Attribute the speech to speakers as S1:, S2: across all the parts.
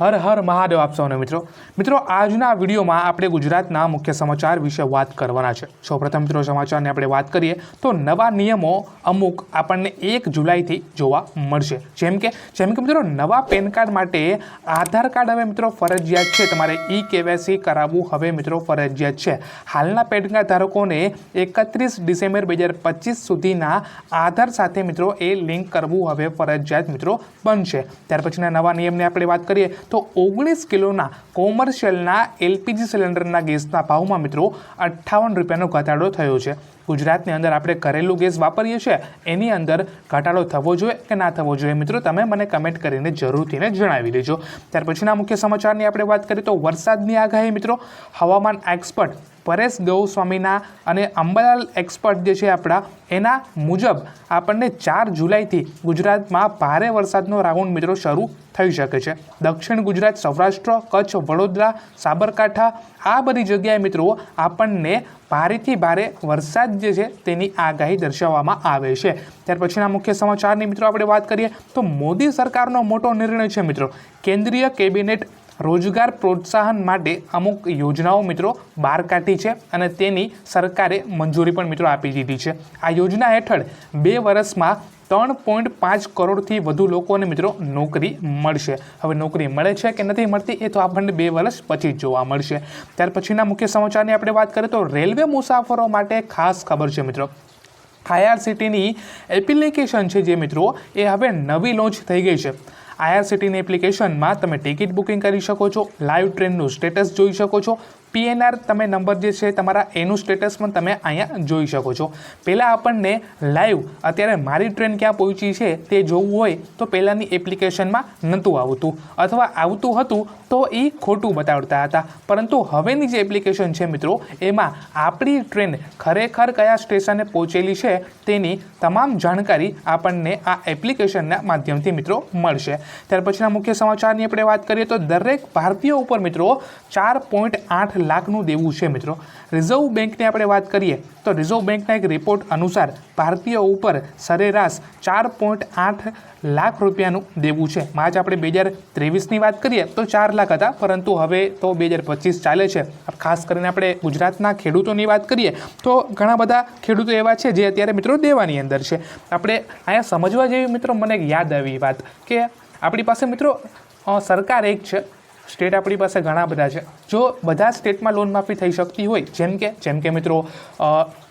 S1: હર હર મહાદેવ આપ સૌને મિત્રો. મિત્રો, આજના વિડીયોમાં આપણે ગુજરાતના મુખ્ય સમાચાર વિશે વાત કરવાના છે. સૌપ્રથમ મિત્રો, સમાચારની આપણે વાત કરીએ તો નવા નિયમો અમુક આપણને એક જુલાઈથી જોવા મળશે. જેમ કે જેમ કે મિત્રો, નવા પેન કાર્ડ માટે આધાર કાર્ડ હવે મિત્રો ફરજિયાત છે. તમારે ઈ કેવાયસી કરાવવું હવે મિત્રો ફરજિયાત છે. હાલના પેન કાર્ડ ધારકોને એકત્રીસ ડિસેમ્બર બે હજાર પચીસ સુધીના આધાર સાથે મિત્રો એ લિંક કરવું હવે ફરજિયાત મિત્રો બનશે. ત્યાર પછીના નવા નિયમની આપણે વાત કરીએ તો ઓગણીસ કિલોના કોમર્શિયલના એલપીજી સિલિન્ડરના ગેસના ભાવમાં મિત્રો અઠ્ઠાવન રૂપિયાનો ઘટાડો થયો છે. ગુજરાતની અંદર આપણે ઘરેલું ગેસ વાપરીએ છીએ, એની અંદર ઘટાડો થવો જોઈએ કે ના થવો જોઈએ? મિત્રો, તમે મને કમેન્ટ કરીને જરૂરથીને જણાવી દેજો. ત્યાર પછીના મુખ્ય સમાચારની આપણે વાત કરીએ તો વરસાદની આગાહી, મિત્રો. હવામાન એક્સપર્ટ પરેશ ગૌસ્વામીના અને અંબાલાલ એક્સપર્ટ જે છે આપણા, એના મુજબ આપણને ચાર જુલાઈથી ગુજરાતમાં ભારે વરસાદનો રાઉન્ડ, મિત્રો, શરૂ થઈ શકે છે. દક્ષિણ ગુજરાત, સૌરાષ્ટ્ર, કચ્છ, વડોદરા, સાબરકાંઠા આ બધી જગ્યાએ, મિત્રો, આપણને ભારેથી ભારે વરસાદ જે છે તેની આગાહી દર્શાવવામાં આવે છે. ત્યાર પછીના મુખ્ય સમાચારની મિત્રો આપણે વાત કરીએ તો મોદી સરકારનો મોટો નિર્ણય છે મિત્રો. કેન્દ્રીય કેબિનેટ રોજગાર પ્રોત્સાહન માટે અમુક યોજનાઓ મિત્રો બહાર કાઢી છે અને તેની સરકારે મંજૂરી પણ મિત્રો આપી દીધી છે. આ યોજના હેઠળ બે વર્ષમાં ત્રણ પોઈન્ટ પાંચ કરોડથી વધુ લોકોને મિત્રો નોકરી મળશે. હવે નોકરી મળે છે કે નથી મળતી એ તો આપણને બે વર્ષ પછી જોવા મળશે. ત્યાર પછીના મુખ્ય સમાચારની આપણે વાત કરીએ તો રેલવે મુસાફરો માટે ખાસ ખબર છે મિત્રો. આઈઆરસીટીની એપ્લિકેશન છે જે મિત્રો એ હવે નવી લોન્ચ થઈ ગઈ છે. આઈઆરસીટીની એપ્લિકેશનમાં તમે ટિકિટ બુકિંગ કરી શકો છો, લાઈવ ટ્રેનનું સ્ટેટસ જોઈ શકો છો, પીએનઆર તમે નંબર જે છે તમારા એનું સ્ટેટસ પણ તમે અહીંયા જોઈ શકો છો. પહેલાં આપણને લાઈવ, અત્યારે મારી ટ્રેન ક્યાં પહોંચી છે તે જોવું હોય તો પહેલાંની એપ્લિકેશનમાં નહોતું આવતું. અથવા આવતું હતું તો એ ખોટું બતાવતા હતા. પરંતુ હવેની જે એપ્લિકેશન છે મિત્રો, એમાં આપણી ટ્રેન ખરેખર કયા સ્ટેશને પહોંચેલી છે તેની તમામ જાણકારી આપણને આ એપ્લિકેશનના માધ્યમથી મિત્રો મળશે. ત્યાર પછીના મુખ્ય સમાચારની આપણે વાત કરીએ તો દરેક ભારતીય ઉપર મિત્રો ચાર પોઈન્ટ આઠ લાખનું દેવું છે મિત્રો. રિઝર્વ બેંકની આપણે વાત કરીએ તો રિઝર્વ બેંકના એક રિપોર્ટ અનુસાર ભારતીય ઉપર સરેરાશ ચાર પોઈન્ટ આઠ લાખ રૂપિયાનું દેવું છે. માર્ચ આપણે બે હજાર ત્રેવીસની વાત કરીએ તો ચાર લાખ હતા, પરંતુ હવે તો બે હજાર પચીસ ચાલે છે. ખાસ કરીને આપણે ગુજરાતના ખેડૂતોની વાત કરીએ તો ઘણા બધા ખેડૂતો એવા છે જે અત્યારે મિત્રો દેવાની અંદર છે. આપણે અહીંયા સમજવા જેવી મિત્રો મને યાદ આવી વાત કે આપણી પાસે મિત્રો સરકાર એક છે. સ્ટેટ આપણી પાસે ઘણા બધા છે. જો બધા સ્ટેટમાં લોન માફી થઈ શકતી હોય, જેમ કે જેમ કે મિત્રો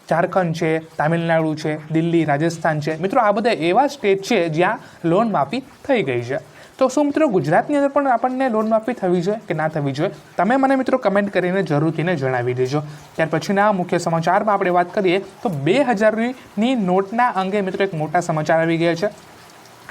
S1: ઝારખંડ છે, તામિલનાડુ છે, દિલ્હી, રાજસ્થાન છે. મિત્રો, આ બધા એવા સ્ટેટ છે જ્યાં લોન માફી થઈ ગઈ છે. તો શું મિત્રો, ગુજરાતની અંદર પણ આપણને લોન માફી થવી જોઈએ કે ના થવી જોઈએ? તમે મને મિત્રો કમેન્ટ કરીને જરૂરથીને જણાવી દેજો. ત્યાર પછીના મુખ્ય સમાચારમાં આપણે વાત કરીએ, તો બે હજારની નોટના અંગે મિત્રો એક મોટા સમાચાર આવી ગયા છે.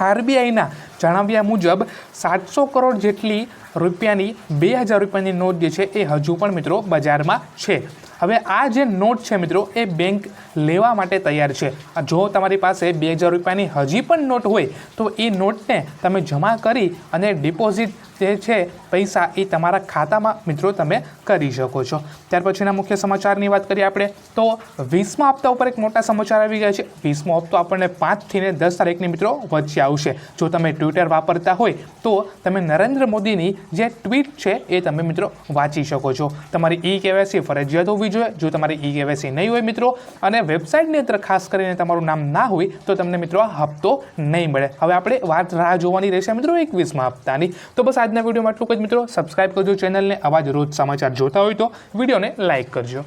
S1: આરબીઆઈના જણાવ્યા મુજબ, સાતસો કરોડ જેટલી રૂપિયાની બે હજાર રૂપિયાની નોટ જે છે એ હજુ પણ મિત્રો બજારમાં છે. હવે આ જે નોટ છે મિત્રો, એ બેંક લેવા માટે તૈયાર છે. જો તમારી પાસે બે હજાર રૂપિયાની હજી પણ નોટ હોય, તો એ નોટને તમે જમા કરી અને ડિપોઝિટ જે છે, પૈસા એ તમારા ખાતામાં મિત્રો તમે કરી શકો છો. ત્યાર પછીના મુખ્ય સમાચારની વાત કરીએ આપણે, તો વીસમા હપ્તા ઉપર એક મોટા સમાચાર આવી ગયા છે. વીસમો હપ્તો આપણને પાંચથી ને દસ તારીખની મિત્રો વચ્ચે આવશે. જો તમે ટ્વિટર વાપરતા હોય, તો તમે નરેન્દ્ર મોદીની જે ટ્વીટ છે, એ તમે મિત્રો વાંચી શકો છો. તમારી ઈ કેવાયસી ફરજિયાત હોવી જોઈએ. જો તમારી ઈ કેવાયસી નહીં હોય મિત્રો, અને વેબસાઇટની અંદર ખાસ કરીને તમારું નામ ના હોય તો તમને મિત્રો આ હપ્તો નહીં મળે. હવે આપણે વાત રાહ જોવાની રહેશે મિત્રો એકવીસમાં હપ્તાની. તો બસ આજના વિડીયોમાં એટલું જ મિત્રો. સબસ્ક્રાઇબ કરજો ચેનલને. આવા જ રોજ સમાચાર જોતા હોય તો વિડીયોને લાઇક કરજો.